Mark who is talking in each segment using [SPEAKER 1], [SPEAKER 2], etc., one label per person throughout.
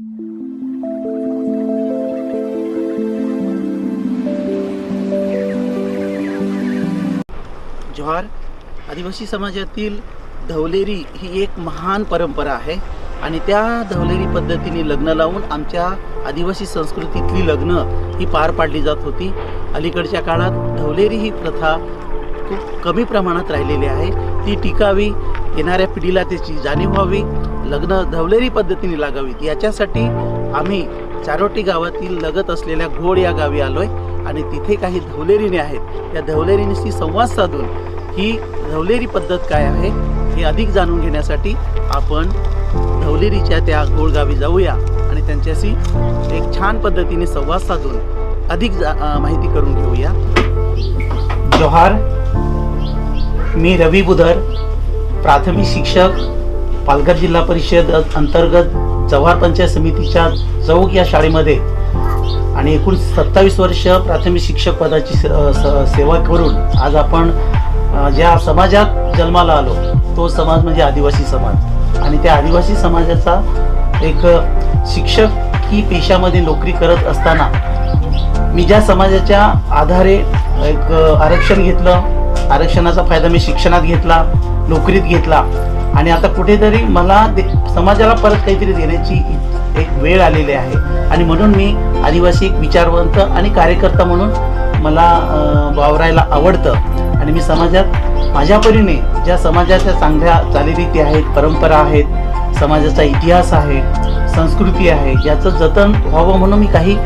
[SPEAKER 1] जोहार आदिवासी समाजातील धवलेरी ही एक महान परंपरा आहे. आणि त्या धवलेरी पद्धतीने लग्न लावून आमच्या आदिवासी संस्कृतीतली लग्न ही पार पाडली जात होती. अलीकडच्या काळात धवलेरी ही प्रथा खूप कमी प्रमाणात राहिलेली आहे. ती टिकावी येणाऱ्या पिढीला त्याची जाणीव व्हावी. लग्न धवलेरी पद्धतीने लागावीत. याच्यासाठी आम्ही चारोटी गावातील लगत असलेल्या घोड या गावी आलोय आणि तिथे काही धवलेरीने आहेत. त्या धवलेरींशी संवाद साधून ही धवलेरी पद्धत काय आहे हे अधिक जाणून घेण्यासाठी आपण धवलेरीच्या त्या घोडगावी जाऊया आणि त्यांच्याशी एक छान पद्धतीने संवाद साधून अधिक जा- माहिती करून घेऊया. जोहार मी रवी बुधर प्राथमिक शिक्षक पालघर जिल्हा परिषद अंतर्गत जव्हार पंचायत समितीच्या चौक या शाळेमध्ये आणि एकूण सत्तावीस वर्ष प्राथमिक शिक्षक पदाची स- स- सेवा करून आज आपण ज्या समाजात जन्माला आलो तो समाज म्हणजे आदिवासी समाज. आणि त्या आदिवासी समाजाचा एक शिक्षक ही पेशामध्ये नोकरी करत असताना मी ज्या समाजाच्या आधारे एक आरक्षण घेतलं आरक्षणाचा फायदा मी शिक्षणात घेतला नोकरीत घेतला आणि आता कुठेतरी मला समाजाला परत काहीतरी देण्याची एक वेळ आलेली आहे. आणि म्हणून मी आदिवासी एक विचारवंत आणि कार्यकर्ता म्हणून मला वावरायला आवडतं. आणि मी समाजात माझ्या परीने ज्या समाजाच्या चांगल्या चालीरीती आहेत परंपरा आहेत समाजाचा इतिहास आहे संस्कृती आहे याचं जतन व्हावं म्हणून मी काही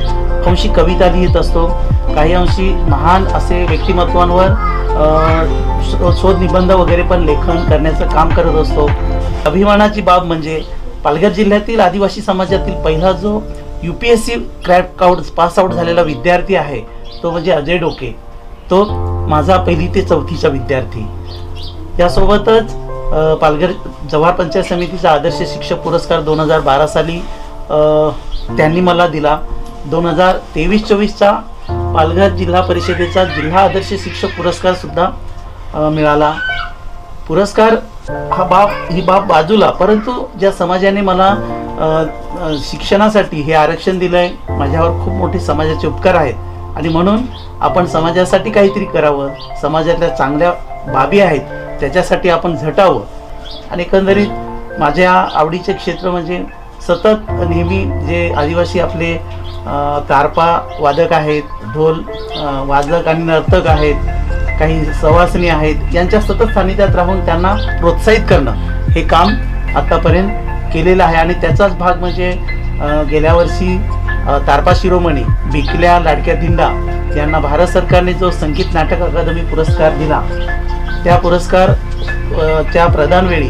[SPEAKER 1] अंशी कविता लिहित असतो. काही अंशी महान असे व्यक्तिमत्वांवर शोध निबंध वगैरे पण लेखन करण्याचं काम करत असतो. अभिमानाची बाब म्हणजे पालघर जिल्ह्यातील आदिवासी समाजातील पहिला जो U P S C crack out pass out झालेला विद्यार्थी आहे तो म्हणजे अजय डोके. तो माझा पहिली ते चौथीचा विद्यार्थी. यासोबतच पालघर जव्हार पंचायत समितीचा आदर्श शिक्षक पुरस्कार दोन हजार बारा साली त्यांनी मला दिला. दोन हजार तेवीस चोवीसचा पालघर जिल्हा परिषदेचा जिल्हा आदर्श शिक्षक पुरस्कार सुद्धा मिळाला. पुरस्कार हा बाब ही बाब बाजूला परंतु ज्या समाजाने मला शिक्षणासाठी हे आरक्षण दिलंय माझ्यावर खूप मोठे समाजाचे उपकार आहेत. आणि म्हणून आपण समाजासाठी काहीतरी करावं समाजातल्या चांगल्या बाबी आहेत त्याच्यासाठी आपण झटावं. आणि एकंदरीत माझ्या आवडीचे क्षेत्र म्हणजे सतत नेहमी जे आदिवासी आपले कारपा तारपा वादक आहेत ढोल वादक आणि नर्तक आहेत काही सवासनी आहेत यांच्या सतत सानिध्यात राहून त्यांना प्रोत्साहित करणं हे काम आत्तापर्यंत केलेलं आहे. आणि त्याचाच भाग म्हणजे गेल्या वर्षी तारपा शिरोमणी बिकल्या लाडक्या दिंडा यांना भारत सरकारने जो संगीत नाटक अकादमी पुरस्कार दिला त्या पुरस्कार त्या प्रदानवेळी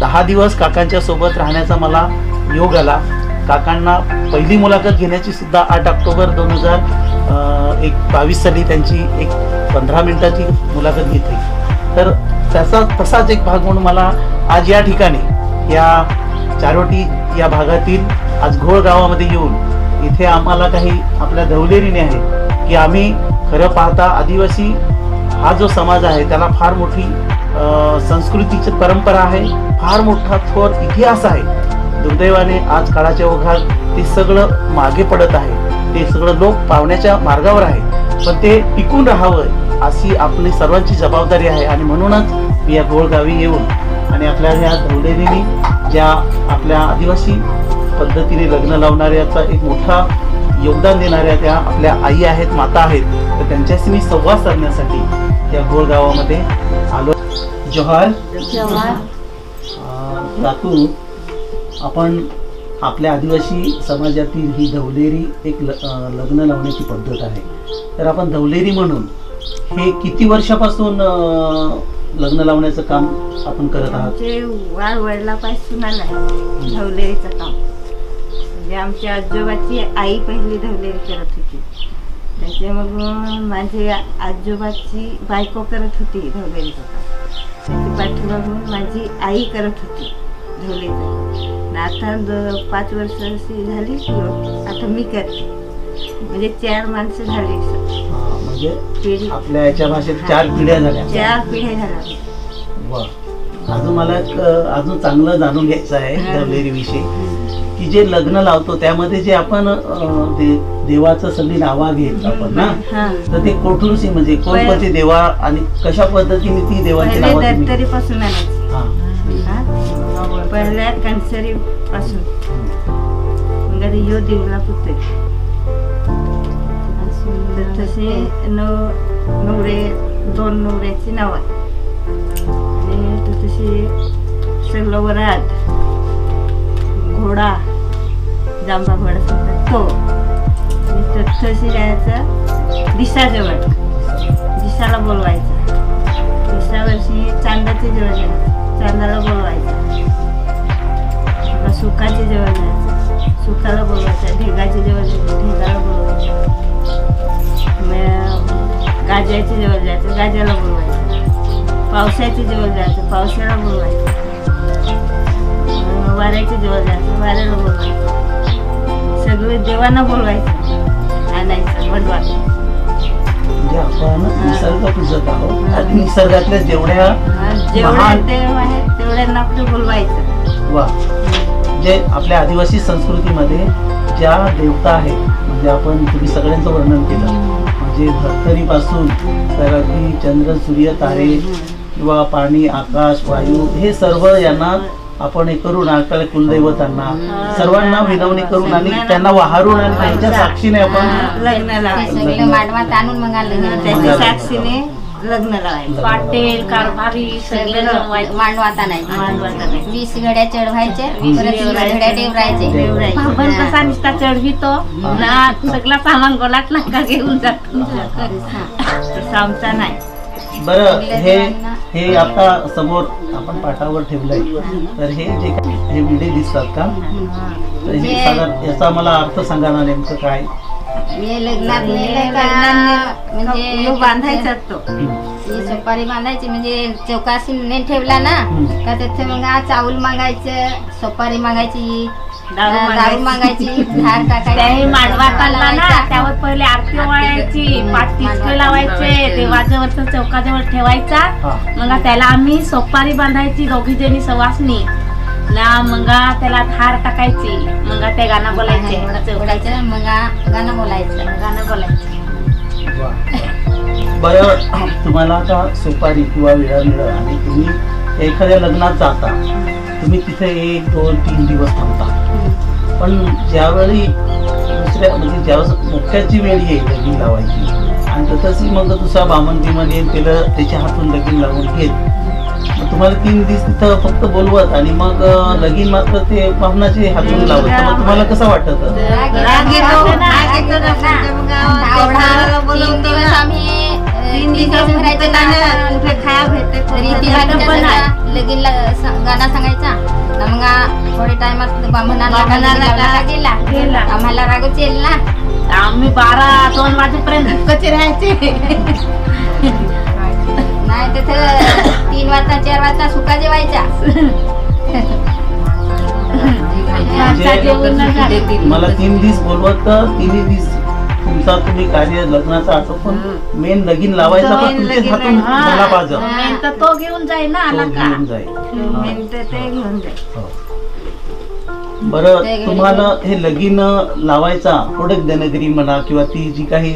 [SPEAKER 1] दहा दिवस काकांच्या सोबत राहण्याचा मला योग आला. काकांना पहिली मुलाखत घेण्याची सुद्धा आठ ऑक्टोबर दोन हजार एक बावीस साली त्यांची एक पंधरा मिनिटाची मुलाखत घेतली. तर त्याचा तसाच एक भाग म्हणून मला आज या ठिकाणी या चारोटी या भागातील आज घोळ गावामध्ये येऊन इथे आम्हाला काही आपल्या धवलेरीने आहे की आम्ही खरं पाहता आदिवासी हा जो समाज आहे त्याला फार मोठी संस्कृतीची परंपरा आहे फार मोठा थोर इतिहास आहे. दुर्दैवाने आज काळाच्या ओघात ते सगळं मागे पडत आहे. ते सगळं लोक पावण्याच्या मार्गावर आहे पण ते टिकून राहावं अशी आपली सर्वांची जबाबदारी आहे. आणि म्हणूनच मी या गोळगावी येऊन आणि आपल्या ह्या धवलेरीने ज्या आपल्या आदिवासी पद्धतीने लग्न लावणाऱ्याचा एक मोठा योगदान देणाऱ्या त्या आपल्या आई आहेत माता आहेत तर त्यांच्याशी मी संवाद साधण्यासाठी या घोळ गावामध्ये आलो. जोहार. काकू आपण आपल्या आदिवासी समाजातील ही धवलेरी एक ल- लग्न लावण्याची पद्धत आहे. तर आपण धवलेरी म्हणून हे किती वर्षापासून लग्न लावण्याचं काम आपण करत आहात?
[SPEAKER 2] वाढ वडिलापासून आला धवलेरीचं काम. म्हणजे आमच्या आजोबाची आई पहिली धवलेरी करत होती. त्याचे मग माझे आजोबाची बायको करत होती धवलेरीचं काम. त्याची पाठीमागून माझी आई करत होती धवलेचं आता द- पाच वर्ष अशी झाली की आता मी करते. म्हणजे चार माणसं झाली.
[SPEAKER 1] हा, म्हणजे
[SPEAKER 2] पिढी
[SPEAKER 1] आपल्या याच्या भाषेत चार पिढ्या झाल्या.
[SPEAKER 2] चार पिढ्या झाल्या.
[SPEAKER 1] वा. अजून मला एक, अ, अजून चांगलं जाणून घ्यायचं आहे धवलेरी विषयी की जे लग्न लावतो त्यामध्ये जे आपण अ, ते देवाचं सगळी नावा घेत आपण ना?
[SPEAKER 2] हा.
[SPEAKER 1] तर ते कोठूरशी म्हणजे कोणपती देवा आणि कशा पद्धतीने ती देवाची
[SPEAKER 2] पहिले
[SPEAKER 1] नावं तुम्ही
[SPEAKER 2] दत्तरी पासून आणायची.
[SPEAKER 1] हा.
[SPEAKER 2] हा? पहिल्या कॅन्सरी पासून. मग यो देवला पुते तसे नऊ नवरे दोन नवऱ्याची नाव आहे आणि तशी तसे सगळं घोडा जांबा घोडा सांगतात तो हो. आणि तर तसे जायचं दिशाजवळ दिशाला बोलवायचं. दिसा वर्षी चांदाचे जेवण जायचं चांदाला बोलवायचं. मग सुखाचे जेवण जायचं. सुखाला बोलवायचं ढेगाचे जेवण जायचं ढेगाला बोलवायचं. गाज्याचे जेवण जायचं गाज्याला बोलवायचं. पावसाचे जेवण जायचं पावसाला बोलवायचं. वाऱ्याचे जेवण द्यायचं वाऱ्याला बोलवायचं. सगळे देवांना बोलवायचं. आणायचं वडवा
[SPEAKER 1] आपण निसर्ग पूजत आहोत. आणि निसर्गातल्या जेवढ्या
[SPEAKER 2] जेवढे
[SPEAKER 1] महान-
[SPEAKER 2] देव आहेत तेवढ्यांना आपलं बोलवायचं.
[SPEAKER 1] वा. जे आपल्या आदिवासी संस्कृतीमध्ये ज्या देवता आहेत म्हणजे आपण तुम्ही सगळ्यांचं वर्णन केलं. म्हणजे धर्तरीपासून तर अगदी चंद्र सूर्य तारे किंवा पाणी आकाश वायू हे सर्व यांना आपण हे करून आपल्याला कुलदैवतांना सर्वांना विनवणी करून आणि त्यांना वाहारून आणि त्यांच्या साक्षीने आपण
[SPEAKER 2] लग्न
[SPEAKER 3] ते
[SPEAKER 2] लावायचं
[SPEAKER 3] सगळे मांडवात आणून मग लग्न
[SPEAKER 2] त्याच्या साक्षीने लग्न लावायचं.
[SPEAKER 4] पाटेल कारभारी सगळे जमवायचे.
[SPEAKER 3] मांडवात आणायचे.
[SPEAKER 2] मांडवात आणायचं.
[SPEAKER 3] वीस घड्या चढवायचे परत वीस घड्या डेवरायचे
[SPEAKER 2] देवरायचं.
[SPEAKER 4] आपण कसा निसता चढवितो ना सगळा सामान गोलात नाका घेऊन जातो.
[SPEAKER 2] तसं आमचा नाही.
[SPEAKER 1] बरं हे हे आता समोर आपण पाठावर ठेवलंय. तर हे जे हे विडे दिसतात का? तर हे साधारण याचा मला अर्थ सांगा ना नेमकं काय?
[SPEAKER 3] म्हणजे
[SPEAKER 2] यो बांधायचा तो.
[SPEAKER 3] ही सुपारी बांधायची म्हणजे चौकाशी ठेवला ना. का तिथे मग आ चावल मागायचं सुपारी मागायची
[SPEAKER 2] दारू मागायची.
[SPEAKER 3] धार टाकायची
[SPEAKER 4] मांडवात आणला ना. त्यावर पहिले आरती ओवाळायची
[SPEAKER 3] हम्म,
[SPEAKER 4] पाच
[SPEAKER 3] मांडवात
[SPEAKER 4] लावायचे. देवाजवळचा चौकाजवळ ठेवायचा मग त्याला आम्ही सोपारी बांधायची दोघी जणी सवासनी ना मग त्याला धार टाकायची मग ते गाणं बोलायचे
[SPEAKER 3] मग गाणं बोलायचं
[SPEAKER 4] गाणं बोलायचं.
[SPEAKER 1] बरं तुम्हाला आता सुपारी किंवा वेळा मिळाला आणि तुम्ही एखाद्या लग्नात जाता तुम्ही तिथे एक दोन तीन दिवस थांबता पण ज्यावेळी दुसऱ्या म्हणजे ज्यावेळेस मुख्याची वेळ येईल लगीन लावायची आणि तसंच मग दुसरा बामण बिमन येईल त्याला त्याच्या हातून लगीन लावून घेत तुम्हाला तीन दिवस तिथं फक्त बोलवत आणि मग लगीन मात्र ते बामणाचे हातून लावत मग तुम्हाला कसं वाटत
[SPEAKER 2] कुठे खाया भेटते
[SPEAKER 3] रीती लगीन गाणं सांगायचा. मग थोडे टायमात गेला. आम्हाला रागच येईल ना.
[SPEAKER 4] आम्ही बारा दोन वाजेपर्यंत कसे राहायचे?
[SPEAKER 3] नाही तिथे तीन वाजता चार वाजता सुका जेवायचा
[SPEAKER 4] झाले.
[SPEAKER 1] मला तीन दिवस बोलवत तर तिन्ही दिवस तुमचा तुम्ही कार्य लग्नाचा असो पण मेन लगीन लावायचा पण तुमच्याच
[SPEAKER 2] लगीन
[SPEAKER 1] हातून. झाला पाहिजे.
[SPEAKER 4] मेन तर तो घेऊन जाईल ना आला
[SPEAKER 1] तो
[SPEAKER 4] का?
[SPEAKER 1] घेऊन जाईल. हा.
[SPEAKER 2] ते घेऊन जाईल.
[SPEAKER 1] हो. बरं
[SPEAKER 3] ते
[SPEAKER 1] तुम्हाला हे लगीन लावायचा कोडक देणगिरी म्हणा किंवा ती जी काही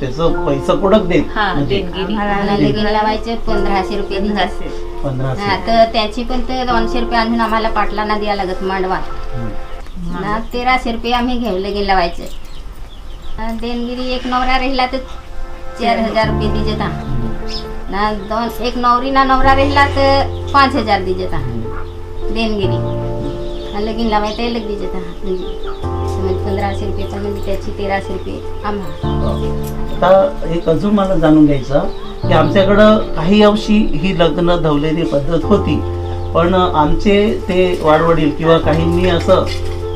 [SPEAKER 1] त्याचं पैसा कोडक देत.
[SPEAKER 4] हा
[SPEAKER 1] म्हणजे
[SPEAKER 4] देणगिरी
[SPEAKER 3] आम्हाला लगीन लावायचे पंधराशे रुपये दिले
[SPEAKER 2] असे.
[SPEAKER 3] हा,
[SPEAKER 1] पंधराशे
[SPEAKER 3] तर त्याची पण तर दोनशे रुपये आणून आम्हाला पाटलांना द्या लागत
[SPEAKER 1] हम्म.
[SPEAKER 3] ना तेराशे रुपये आम्ही घेऊ लगीन लावायचे. देणगिरी एक नवरा राहिला तर चार हजार रुपये दिजेता ना दोन एक नवरी ना नवरा राहिला तर पाच हजार दिजेता देणगिरी. आणि लगीन लावायचं लग दिजेता म्हणजे पंधराशे रुपये पण म्हणजे त्याची तेराशे रुपये आम्हाला
[SPEAKER 1] आता एक अजून मला जाणून घ्यायचं की आमच्याकडं काही अंशी ही लग्न धवलेली पद्धत होती. पण आमचे ते वाडवडील किंवा काहींनी असं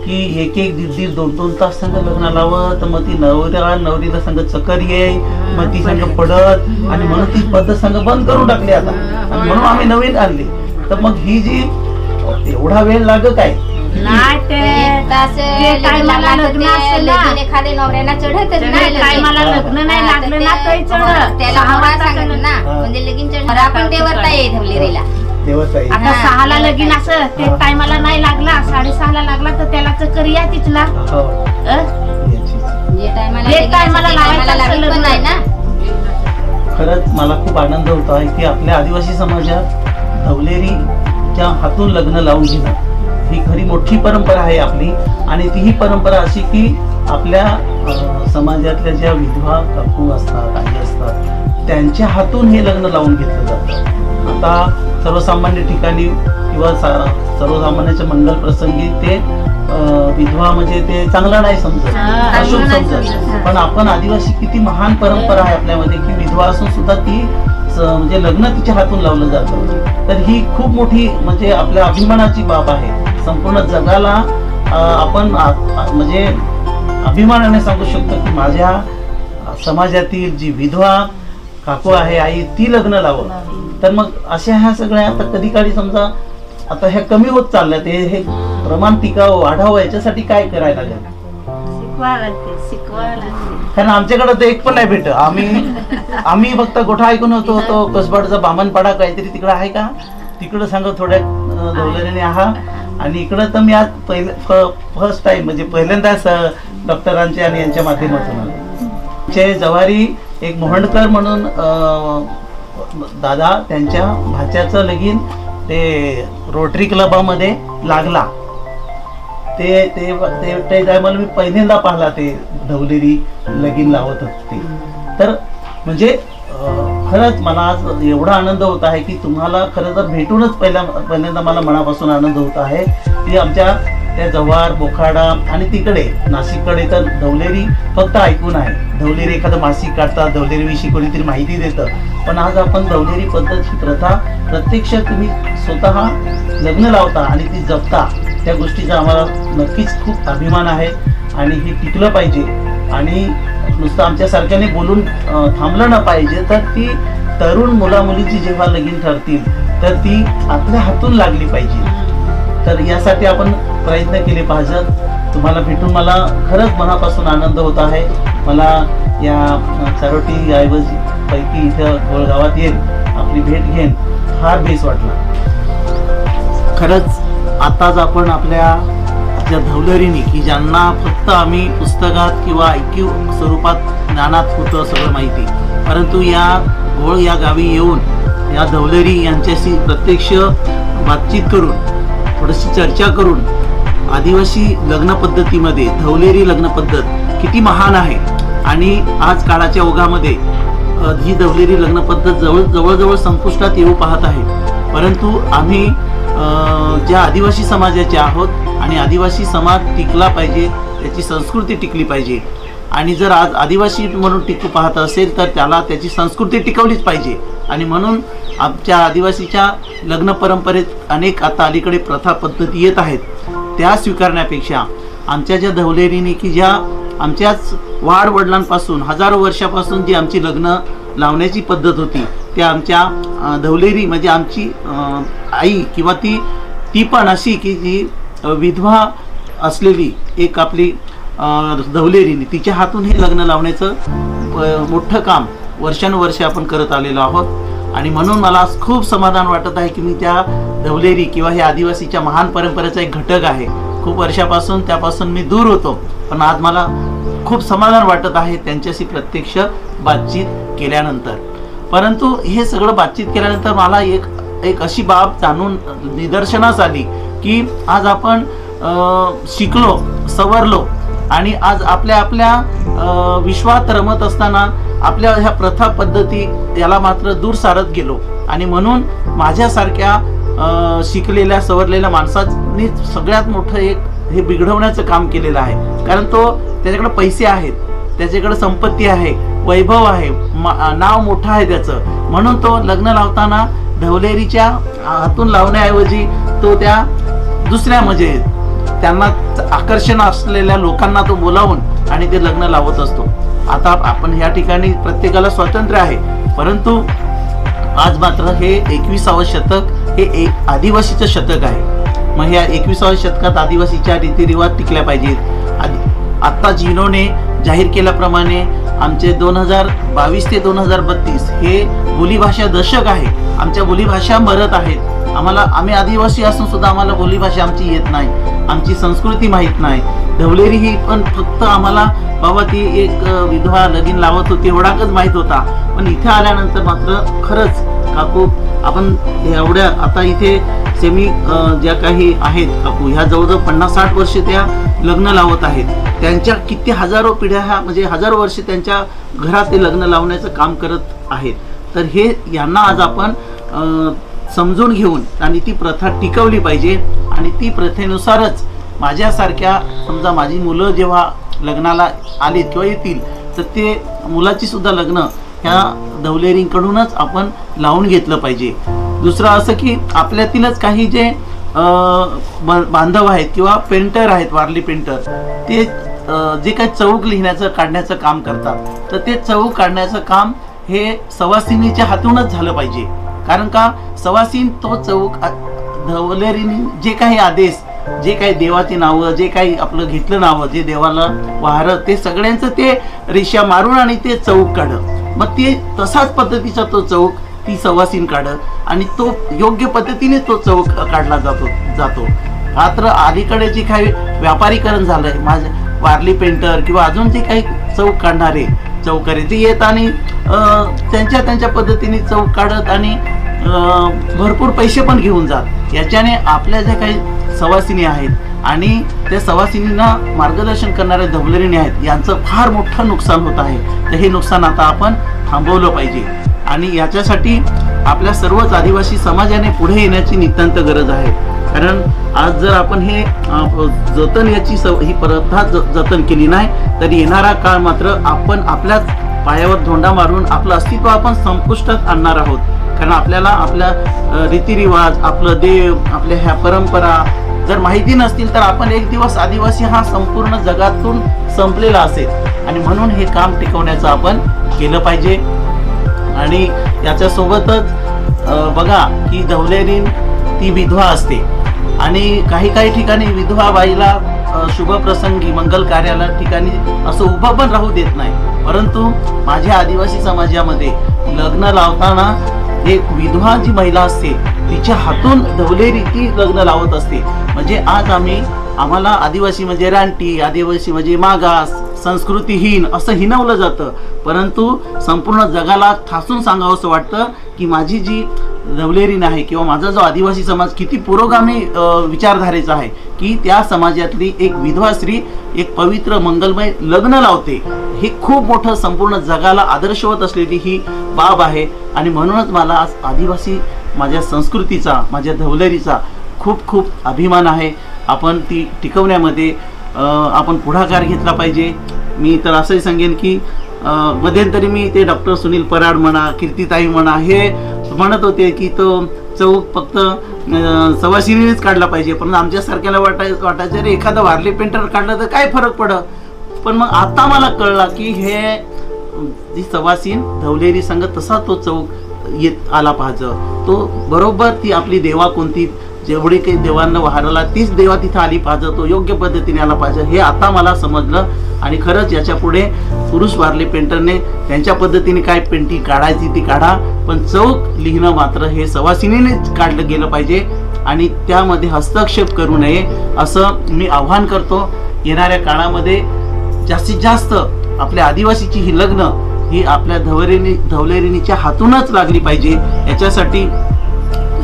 [SPEAKER 1] की एक एक दीड दीड दोन दोन तास संग लग्न लावं तर मग ती नवऱ्या नवरीला संग चक्कर येई मग ती संग पडत आणि म्हणून ती पद्धत संग बंद करून टाकली आता. आणि म्हणून आम्ही नवीन आणली. तर मग ही जी एवढा वेळ लागत आहे
[SPEAKER 4] नाही
[SPEAKER 3] नवऱ्याला चढतच नाही लगीन.
[SPEAKER 4] नाही लागलं ना
[SPEAKER 3] ते-
[SPEAKER 4] काही चढ
[SPEAKER 3] त्याला सांगत ना. म्हणजे लगीन चढ आपण ठेवलेला
[SPEAKER 1] तेव्हाच आहे
[SPEAKER 4] आता. सहाला लगीन असं ते
[SPEAKER 1] हा.
[SPEAKER 4] टायमाला नाही लागला साडेसहाला लागला तर त्याला चक्कर या तिथला
[SPEAKER 1] हो
[SPEAKER 4] अ?
[SPEAKER 1] याची.
[SPEAKER 3] जे टायमाला
[SPEAKER 4] जे
[SPEAKER 3] लगीन
[SPEAKER 4] टायमाला
[SPEAKER 3] असतं, ते
[SPEAKER 4] लावायचं
[SPEAKER 3] टायमाला
[SPEAKER 4] असतं
[SPEAKER 3] लागत पण
[SPEAKER 4] लग्न.
[SPEAKER 3] नाही ना
[SPEAKER 1] खरंच मला खूप आनंद होत आहे की आपल्या आदिवासी समाजात धवलेरीच्या हातून लग्न लावून घेणं ही खरी मोठी परंपरा आहे आपली आणि ती ही परंपरा अशी की आपल्या अं, समाजातल्या ज्या विधवा काकू असतात आई असतात त्यांच्या हातून हे लग्न लावून घेतलं जातं आता सर्वसामान्य ठिकाणी किंवा सा- सर्वसामान्याच्या मंगल प्रसंगी ते विधवा म्हणजे ते चांगलं नाही समजत. अशुभ समजत. पण आपण आदिवासी किती महान परंपरा आहे आपल्यामध्ये की विधवा असून सुद्धा ती म्हणजे लग्न तिच्या हातून लावलं जातं. तर ही खूप मोठी म्हणजे आपल्या अभिमानाची बाब आहे. संपूर्ण जगाला आपण म्हणजे अभिमानाने सांगू शकतो की माझ्या समाजातील जी विधवा काकू आहे आई ती लग्न लावं तर मग अशा ह्या सगळ्या आता कधी काळी समजा आता ह्या कमी होत चालल्यात हे हे. प्रमाण टिकावं वाढावं याच्यासाठी काय करायला लागेल?
[SPEAKER 2] शिकवा लागते
[SPEAKER 4] शिकवायला लागते.
[SPEAKER 1] कारण आमच्याकडे तर एक पण नाही भेट आम्ही आम्ही फक्त गोठा ऐकून होतो तो कसबाडचा बामणपाडा काहीतरी तिकडे आहे का? तिकडं सांगा थोड्या दौलरीने आहात आणि इकडं तर मी आज पहिले फर्स्ट टाइम म्हणजे पहिल्यांदाच अं, डॉक्टरांच्या आणि यांच्या माध्यमातून आलो. जवारी एक मोहंडकर म्हणून दादा त्यांच्या भाच्याचं लगीन ते रोटरी क्लबामध्ये लागला. ते ते ते टायमाला मी पहिल्यांदा पाहिला ते ढवलेरी लगीन लावत होते. तर म्हणजे खरंच मला आज एवढा आनंद होत आहे की तुम्हाला खरं तर भेटूनच पहिल्या पहिल्यांदा मला मनापासून आनंद होत आहे की आमच्या त्या जव्हार बोखाडा आणि तिकडे नाशिककडे तर धवलेरी फक्त ऐकून आहे. धवलेरी एखादं मासिक काढतात धवलेरीविषयी कोणीतरी माहिती देतं. पण आज आपण धवलेरी पद्धत ही प्रथा प्रत्यक्ष तुम्ही स्वतः लग्न लावता आणि ती जपता त्या गोष्टीचा आम्हाला नक्कीच खूप अभिमान आहे आणि हे टिकलं पाहिजे. आणि नुसतं आमच्यासारख्याने बोलून थांबलं ना पाहिजे तर ती तरुण मुलामुलीची जेव्हा लगीन ठरतील तर ती आपल्या हातून लागली पाहिजे. तर यासाठी आपण प्रयत्न केले पाहिजेत. तुम्हाला भेटून मला खरंच मनापासून आनंद होत आहे. मला या अं, ऐवजी पैकी इथं गोळगावात येईल आपली भेट घेईन फार बेस वाटला. खरंच आताच आपण आपल्या ज्या धवलरीनी की ज्यांना फक्त आम्ही पुस्तकात किंवा ऐक्यू स्वरूपात ज्ञानात होतं सगळं माहिती परंतु या घोळ या गावी येऊन या धवलरी यांच्याशी प्रत्यक्ष बातचीत करून थोडीशी चर्चा करून आदिवासी लग्न पद्धतीमध्ये धवलेरी लग्न पद्धत किती महान आहे आणि आज काळाच्या ओघामध्ये ही दवलेली लग्न पद्धत जवळ जवळजवळ संपुष्टात येऊ पाहत आहे. परंतु आम्ही ज्या आदिवासी समाजाचे आहोत आणि आदिवासी समाज टिकला पाहिजे त्याची संस्कृती टिकली पाहिजे. आणि जर आज आदिवासी म्हणून टिकू पाहत असेल तर त्याला त्याची संस्कृती टिकवलीच पाहिजे. आणि म्हणून आमच्या आदिवासीच्या लग्न परंपरेत अनेक आता अलीकडे प्रथा पद्धती येत आहेत. त्या स्वीकारण्यापेक्षा आमच्या ज्या धवलेरीने की ज्या आमच्याच वाढ वडिलांपासून हजारो वर्षापासून जी आमची लग्न लावण्याची पद्धत होती त्या आमच्या धवलेरी म्हणजे आमची आई किंवा ती ती पण अशी की जी विधवा असलेली एक आपली धवलेरीने तिच्या हातून हे लग्न लावण्याचं मोठं काम वर्षानुवर्ष आपण करत आलेलो आहोत. आणि म्हणून मला खूप समाधान वाटत आहे की मी त्या धवलेरी किंवा हे आदिवासीच्या महान परंपरेचा एक घटक आहे. खूप वर्षापासून त्यापासून मी दूर होतो. पण आज मला खूप समाधान वाटत आहे त्यांच्याशी प्रत्यक्ष बातचीत केल्यानंतर. परंतु हे सगळं बातचीत केल्यानंतर मला एक एक अशी बाब जाणून निदर्शनास आली की आज आपण शिकलो सवरलो आणि आज आपल्या आपल्या विश्वात रमत असताना आपल्या ह्या प्रथा पद्धती याला मात्र दूर सारत गेलो. आणि म्हणून माझ्यासारख्या शिकलेल्या सवरलेल्या माणसाने सगळ्यात मोठं एक हे बिघडवण्याचं काम केलेलं आहे. कारण तो त्याच्याकडे पैसे आहेत त्याच्याकडे संपत्ती आहे वैभव आहे नाव मोठं आहे त्याचं. म्हणून तो लग्न लावताना ढवलेरीच्या हातून लावण्याऐवजी तो त्या दुसऱ्या म्हणजे त्यांना आकर्षण असलेल्या लोकांना तो बोलावून आणि ते लग्न लावत असतो. आता आपण ह्या ठिकाणी प्रत्येकाला स्वातंत्र्य आहे. परंतु आज मात्र हे एकविसावं शतक हे एक आदिवासीचं शतक आहे. मग ह्या एकविसाव्या शतकात आदिवासीच्या रीतिरिवाज टिकल्या पाहिजेत. आदि आत्ता जिनोने जाहीर केल्याप्रमाणे आमचे दोन हजार बावीस ते दोन हजार बत्तीस हे बोलीभाषा दशक आहे. आमच्या बोलीभाषा मरत आहेत. आम्हाला आम्ही आदिवासी असून सुद्धा आम्हाला बोलीभाषा आमची येत नाही. आमची संस्कृती माहीत नाही. ढवलेरी ही पण फक्त आम्हाला बाबा ती एक विधवा लगीन लावत होती एवढाच माहीत होता. पण इथे आल्यानंतर मात्र खरंच काकू आपण एवढ्या आता इथे सेमी ज्या काही आहेत काकू ह्या जवळजवळ पन्नास साठ वर्षे त्या लग्न लावत आहेत. त्यांच्या किती हजारो पिढ्या ह्या म्हणजे हजारो वर्षे त्यांच्या घरात ते लग्न लावण्याचं काम करत आहेत. तर हे यांना आज आपण समजून घेऊन आणि ती प्रथा टिकवली पाहिजे आणि ती प्रथेनुसारच माझ्यासारख्या समजा माझी मुलं जेव्हा लग्नाला आलीत किंवा येतील तर ते मुलाची सुद्धा लग्न ह्या धवलेरींकडूनच आपण लावून घेतलं पाहिजे. दुसरं असं की आपल्यातीलच काही जे बांधव आहेत किंवा पेंटर आहेत वारली पेंटर ते जे काही चौक लिहिण्याचं काढण्याचं काम करतात. तर ते चौक काढण्याचं काम हे सवासिनीच्या हातूनच झालं पाहिजे. कारण का सवासीन तो चौक धवलेरीने जे काही आदेश जे काही देवाची नावं जे काही आपलं घेतलं नावं जे देवाला वाहरं ते सगळ्यांचं ते रेषा मारून आणि ते चौक काढत मग ते तसाच पद्धतीचा तो चौक ती सवासीन काढत आणि तो योग्य पद्धतीने तो चौक काढला जातो जातो. मात्र अलीकडे जे काही व्यापारीकरण झालंय माझे वारली पेंटर किंवा अजून जे काही चौक काढणारे चौकारे ते येत आणि त्यांच्या त्यांच्या पद्धतीने चौक काढत आणि भरपूर पैसे पण घेऊन जात. याच्याने आपल्या ज्या काही सवासिनी आहेत आणि त्या सवासिनींना मार्गदर्शन करणाऱ्या धबलरीने आहेत. यांचं फार मोठं नुकसान होत आहे. तर हे नुकसान आता आपण थांबवलं पाहिजे. आणि याच्यासाठी आपल्या सर्वच आदिवासी समाजाने पुढे येण्याची नितांत गरज आहे. कारण आज जर आपण हे जतन याची सव ही प्रथा जतन केली नाही तर येणारा काळ मात्र आपण आपल्याच पायावर धोंडा मारून आपलं अस्तित्व आपण संपुष्टात आणणार आहोत. कारण आपल्याला आपल्या रीतिरिवाज आपलं देव आपल्या ह्या परंपरा जर माहिती नसतील तर आपण एक दिवस आदिवासी हा संपूर्ण जगातून संपलेला असेल. आणि म्हणून हे काम टिकवण्याचं आपण केलं पाहिजे. आणि याच्यासोबतच बघा की धवलेरी ती विधवा असते. आणि काही काही ठिकाणी विधवा बाईला शुभप्रसंगी मंगल कार्याला ठिकाणी असं उभं पण राहू देत नाही. परंतु माझ्या आदिवासी समाजामध्ये लग्न लावताना एक विधवा जी महिला असते तिच्या हातून धवलेरी ती लग्न लावत असते. म्हणजे आज आम्ही आम्हाला आदिवासी म्हणजे रानटी आदिवासी म्हणजे मागास संस्कृतीहीन असं हिनवलं जातं. परंतु संपूर्ण जगाला ठासून सांगावंसं वाटतं की माझी जी रवलेरी नाही किंवा माझा जो आदिवासी समाज किती पुरोगामी विचारधारेचा आहे की त्या समाजातली एक विधवा स्त्री एक पवित्र मंगलमय लग्न लावते हे खूप मोठं संपूर्ण जगाला आदर्शवत असलेली ही बाब आहे. आणि म्हणूनच मला आज आदिवासी माझ्या संस्कृतीचा माझ्या धवलेरीचा खूप खूप अभिमान आहे. आपण ती टिकवण्यामध्ये आपण पुढाकार घेतला पाहिजे. मी तर असंही सांगेन की मध्यंतरी मी ते डॉक्टर सुनील पराड म्हणा कीर्तिताई म्हणा हे म्हणत होते की तो चौक फक्त अ, काढला पाहिजे. पण आमच्यासारख्याला वाटाय वाटायचं रे एखादा वारली पेंटर काढलं तर काय फरक पडत? पण मग आता मला कळला की हे जी सवासीन धवलेरी संघ तसा तो चौक येत आला पाहिजे तो बरोबर ती आपली देवा कोणती जेवढी काही देवांना वाहरला तीच देवा तिथं आली पाहिजे तो योग्य पद्धतीने आला पाहिजे हे आता मला समजलं. आणि खरंच याच्यापुढे पुरुष वारले पेंटरने त्यांच्या पद्धतीने काय पेंटिंग काढायची ती काढा पण चौक लिहिणं मात्र हे सवासिनीनेच काढलं गेलं पाहिजे आणि त्यामध्ये हस्तक्षेप करू नये असं मी आव्हान करतो. येणाऱ्या काळामध्ये जास्तीत जास्त आपल्या आदिवासीची ही लग्न ही आपल्या धवरेनी धवलेरिणीच्या हातूनच लागली पाहिजे. याच्यासाठी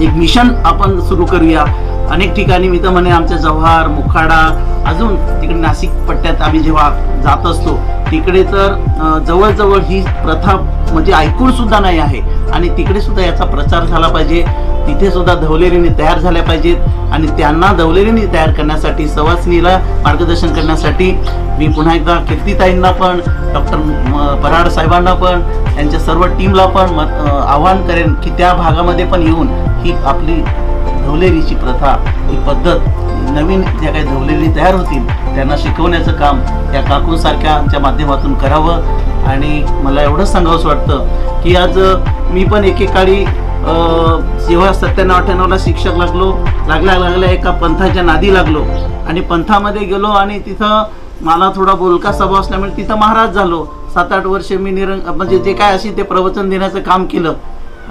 [SPEAKER 1] एक मिशन आपण सुरू करूया. अनेक ठिकाणी मी तर म्हणे आमच्या जव्हार मुखाडा अजून तिकडे नाशिक पट्ट्यात आम्ही जेव्हा जात असतो तिकडे तर जवळजवळ ही प्रथा म्हणजे ऐकून सुद्धा नाही आहे. आणि तिकडे सुद्धा याचा प्रचार झाला पाहिजे. तिथे सुद्धा धवलेरीने तयार झाल्या पाहिजेत. आणि त्यांना धवलेरीने तयार करण्यासाठी सवासनीला मार्गदर्शन करण्यासाठी मी पुन्हा एकदा कीर्तीताईंना पण डॉक्टर पराड साहेबांना पण त्यांच्या सर्व टीमला पण म- आवाहन करेन की त्या भागामध्ये पण येऊन ही आपली धवलेरीची प्रथा ही पद्धत नवीन ज्या काही धवलेरी तयार होतील त्यांना शिकवण्याचं काम या काकूंसारख्याच्या माध्यमातून करावं. आणि मला एवढंच सांगावंसं वाटतं की आज मी पण एकेकाळी जेव्हा सत्त्याण्णव अठ्ठ्याण्णवला शिक्षक लागलो लागल्या लागल्या एका पंथाच्या नादी लागलो. आणि पंथामध्ये गेलो आणि तिथं मला थोडा बोलका स्वभाव असल्यामुळे तिथं महाराज झालो. सात आठ वर्ष मी निरंग म्हणजे जे काय असेल ते प्रवचन देण्याचं काम केलं.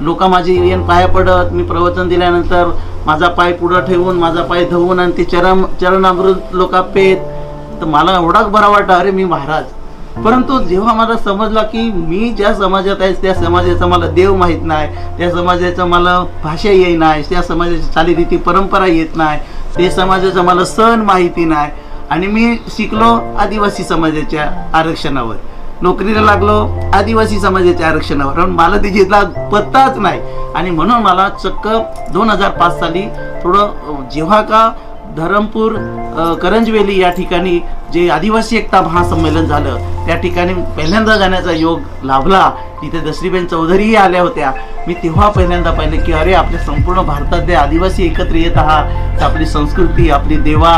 [SPEAKER 1] लोक माझे येऊन पाया पडत मी प्रवचन दिल्यानंतर माझा पाय पुढं ठेवून माझा पाय धवून आणि ते चरण चरणामृत लोक पेत तर मला एवढाच बरा वाटला अरे मी महाराज. परंतु जेव्हा मला समजला की मी ज्या समाजात आहे त्या समाजाचा मला देव माहीत नाही त्या समाजाचं मला भाषा येई नाही त्या समाजाची चालीरीती परंपरा येत नाही ते समाजाचं मला सण माहिती नाही. आणि मी शिकलो आदिवासी समाजाच्या आरक्षणावर. नोकरीला लागलो आदिवासी समाजाच्या आरक्षणावर. कारण मला त्याची पत्ताच नाही. आणि म्हणून मला चक्क दोन हजार पाच साली थोडं जेव्हा का धरमपूर करंजवेली या ठिकाणी जे आदिवासी एकता महासंमेलन झालं त्या ठिकाणी पहिल्यांदा जाण्याचा योग लाभला. तिथे दसरीबेन चौधरीही आल्या होत्या. मी तेव्हा पहिल्यांदा पाहिले की अरे आपल्या संपूर्ण भारतातले आदिवासी एकत्र येत आहात आपली संस्कृती आपली देवा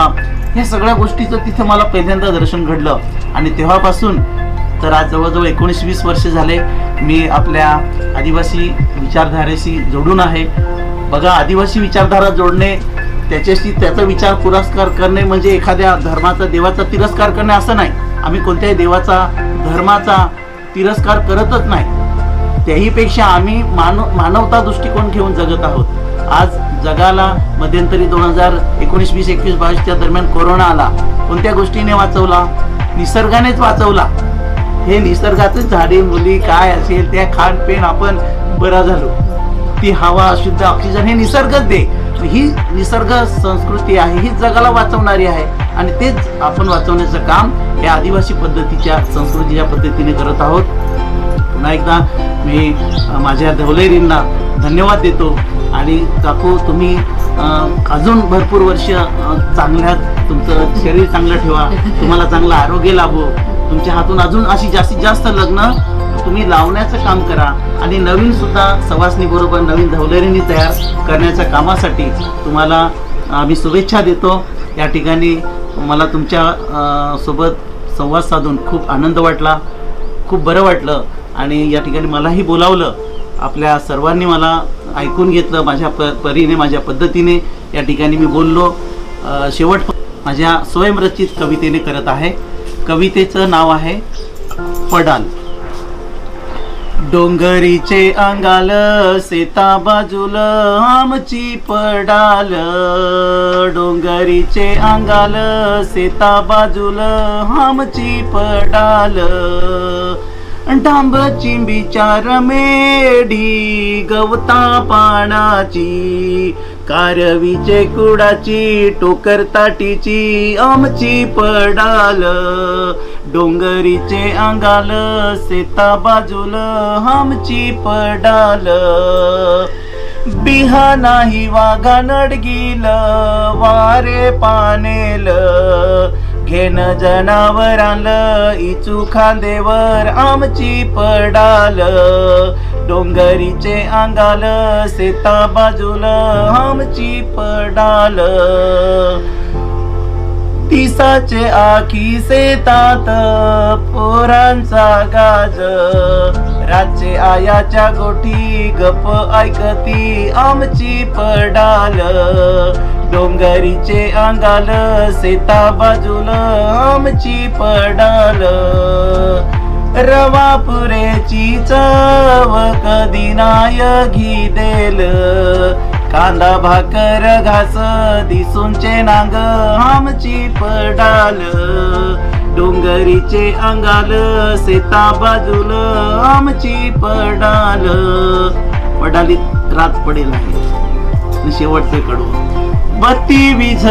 [SPEAKER 1] ह्या सगळ्या गोष्टीचं तिथे मला पहिल्यांदा दर्शन घडलं. आणि तेव्हापासून तर आज जवळजवळ एकोणीस वीस वर्ष झाले मी आपल्या आदिवासी विचारधारेशी जोडून आहे. बघा आदिवासी विचारधारा जोडणे त्याच्याशी त्याचा विचार पुरस्कार करणे म्हणजे एखाद्या धर्माचा देवाचा तिरस्कार करणे असं नाही. आम्ही कोणत्याही देवाचा धर्माचा तिरस्कार करतच नाही. त्याहीपेक्षा आम्ही मानव मानवता दृष्टिकोन घेऊन जगत आहोत. आज जगाला मध्यंतरी दोन हजार एकोणीस वीस एकवीस बावीसच्या दरम्यान कोरोना आला. कोणत्या गोष्टीने वाचवला? निसर्गानेच वाचवला. हे निसर्गातच झाडे मुली काय असेल त्या खाणपेन आपण बरा झालो. ती हवा शुद्ध ऑक्सिजन हे निसर्गच दे. ही निसर्ग संस्कृती आहे ही जगाला वाचवणारी आहे. आणि तेच आपण वाचवण्याचं काम या आदिवासी पद्धतीच्या संस्कृतीच्या पद्धतीने करत आहोत. पुन्हा एकदा मी माझ्या धवलेरींना धन्यवाद देतो. आणि काकू तुम्ही अजून भरपूर वर्ष चांगल्या तुमचं शरीर चांगलं ठेवा. तुम्हाला चांगलं आरोग्य लाभो. तुमच्या हातून अजून अशी जास्तीत जास्त लग्न तुम्ही लावण्याचं काम करा. आणि नवीन सुद्धा सवासनी बरोबर नवीन धवलेरींनी तयार करण्याच्या कामासाठी तुम्हाला आम्ही शुभेच्छा देतो. या ठिकाणी मला तुमच्यासोबत संवाद साधून खूप आनंद वाटला खूप बरं वाटलं. आणि या ठिकाणी मलाही बोलावलं. आपल्या सर्वांनी मला ऐकून घेतलं माझ्या प परीने माझ्या पद्धतीने या ठिकाणी मी बोललो. शेवट माझ्या स्वयंरचित कवितेने करत आहे. कवितेचं नाव आहे पडाल डोंगरीचे अंगाल सेता बाजूल आमची पडाल. डोंगरीचे अंगाल सेता बाजूल आमची पडाल. डांब चिंबीच्या रमेडी गवता पानाची कारवीचे कुडाची टोकर ताटीची आमची पडाल. डोंगरीचे अंगाल सेता बाजूल आमची पडाल. बिहा नाही वाघा नडगील वारे पानेल. घेन जनावरांल इचू खांदेवर आमची पडाल. डोंगरीचे अंगाल सेता बाजूल आमची पडाल. दिसाचे आखी सेतात पोरांचा गाज. रातचे आयाच्या गोठी गप ऐकती आमची पडाल. डोंगरीचे अंगाल सेता बाजूल आमची पडाल. रवापुरेची चव कधी नाय घी देल? कांदा भाकर घास दिसूनचे नांग आमची पडाल. डोंगरीचे अंगाल सेता बाजूल आमची पडाल. पडालीत रात पडेल आहे. शेवटचे कडू. बत्ती विझ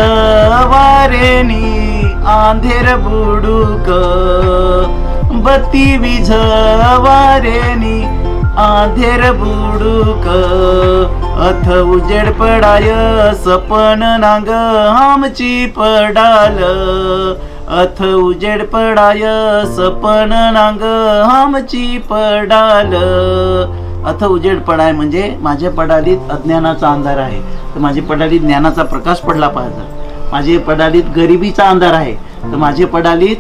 [SPEAKER 1] वारेनी आंधेर बुडूक. बत्ती विझ वारेनी आंधेर बुडूक. अथ उजेड पडाय सपन नांग आमची पडाल. अथ उजेड पडाय सपन नांग आमची पडाल. अथ उजेड पडाय म्हणजे माझ्या पडालीत अज्ञानाचा अंधार आहे. तर माझी पडालीत ज्ञानाचा प्रकाश पडला पाहिजे. माझे पडालीत गरिबीचा अंधार आहे. तर माझे पडालीत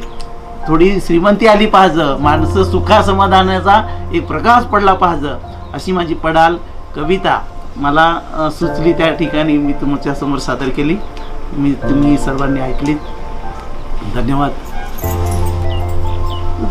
[SPEAKER 1] थोडी श्रीमंती आली पाहिजे. माणसं सुखा समाधानाचा एक प्रकाश पडला पाहिजे. अशी माझी पडाल कविता मला सुचली त्या ठिकाणी. मी तुमच्यासमोर सादर केली. मी तुम्ही सर्वांनी ऐकलीत धन्यवाद.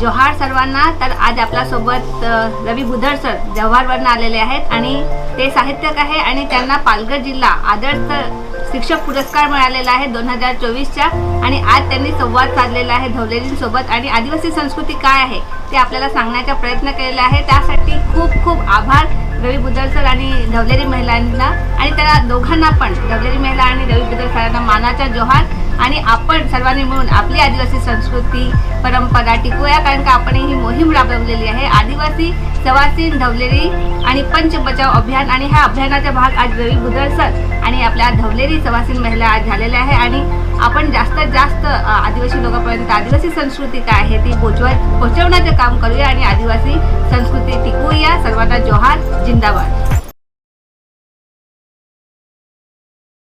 [SPEAKER 5] जोहार सर्वांना. तर आज आपल्यासोबत रवी बुधर सर जव्हारवरनं आलेले आहेत आणि ते साहित्यक आहे आणि त्यांना पालघर जिल्हा आदर्श शिक्षक पुरस्कार मिळालेला आहे दोन हजार चोवीसच्या आणि आज त्यांनी संवाद साधलेला आहे धवलेरींसोबत आणि आदिवासी संस्कृती काय आहे ते आपल्याला सांगण्याचा प्रयत्न केलेला आहे. त्यासाठी खूप खूप आभार रवी बुदर सर आणि धवलेरी महिलांना. आणि त्या दोघांना पण धवलेरी महिला आणि रवी बुदर सरांना मानाचा जोहार. आणि आपण सर्वांनी मिळून आपली आदिवासी संस्कृती परंपरा टिकूया कारण का आपण ही मोहीम राबवलेली आहे. आदिवासी सवासीन धवलेरी आणि पंच बचाव अभियान. आणि ह्या अभियानाचा भाग आज रवी भुदळ सर आणि आपल्या धवलेरी सवासीन महिला आज झालेल्या आहे. आणि आपण जास्तीत जास्त आदिवासी लोकांपर्यंत आदिवासी संस्कृती काय आहे ती पोचवा पोचवण्याचं काम करूया. आणि आदिवासी संस्कृती टिकवूया सर्वांना जोहार जिंदाबाद.